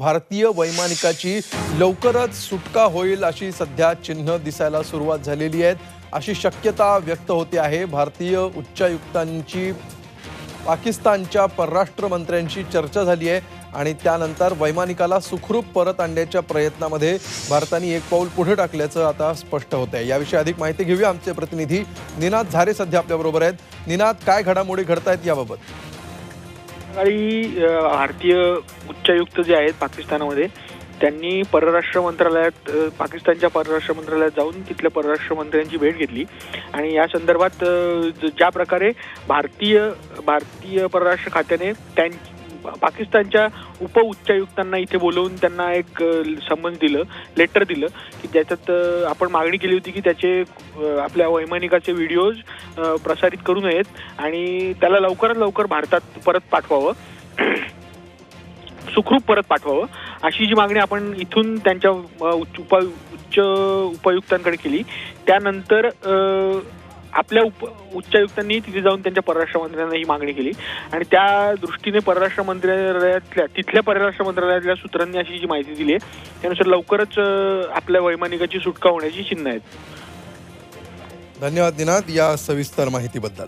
भारतीय वैमानिकाची लवकरच सुटका होईल अशी सध्या चिन्ह दिसायला सुरुवात झालेली आहेत. अशी शक्यता व्यक्त होते आहे. भारतीय उच्चायुक्तांची पाकिस्तानच्या परराष्ट्र मंत्र्यांशी चर्चा झाली आहे आणि त्यानंतर वैमानिकाला सुखरूप परत आणण्याच्या प्रयत्नामध्ये भारताने एक पाऊल पुढे टाकल्याचं आता स्पष्ट होत आहे. याविषयी अधिक माहिती घेऊया आमचे प्रतिनिधी निनाद झारे सध्या आपल्याबरोबर आहेत. निनाद काय घडामोडी घडतायत याबाबत? सकाळी भारतीय उच्चायुक्त जे आहेत पाकिस्तानामध्ये त्यांनी परराष्ट्र मंत्रालयात पाकिस्तानच्या परराष्ट्र मंत्रालयात जाऊन तिथल्या परराष्ट्र मंत्र्यांची भेट घेतली. आणि या संदर्भात ज- ज्या प्रकारे भारतीय भारतीय परराष्ट्र खात्याने त्यां पाकिस्तानच्या उप उच्चायुक्तांना इथे बोलवून त्यांना एक संबंध समन्स दिलं लेटर दिलं की ज्याच्यात आपण मागणी केली होती की त्याचे आपल्या वैमानिकाचे व्हिडिओज प्रसारित करू नयेत आणि त्याला लवकरात लवकर भारतात परत पाठवावं. सुखरूप परत पाठवावं. अशी जी मागणी आपण इथून त्यांच्या उच्च उप उच्च उपायुक्तांकडे केली त्यानंतर आपल्या उप उच्चायुक्तांनी तिथे जाऊन त्यांच्या परराष्ट्र मंत्र्यांना ही मागणी केली. आणि त्या दृष्टीने परराष्ट्र मंत्रालयातल्या तिथल्या परराष्ट्र मंत्रालयातल्या सूत्रांनी अशी जी माहिती दिली आहे त्यानुसार लवकरच आपल्या वैमानिकाची सुटका होण्याची चिन्ह आहेत. धन्यवाद दिनाथ या सविस्तर माहितीबद्दल.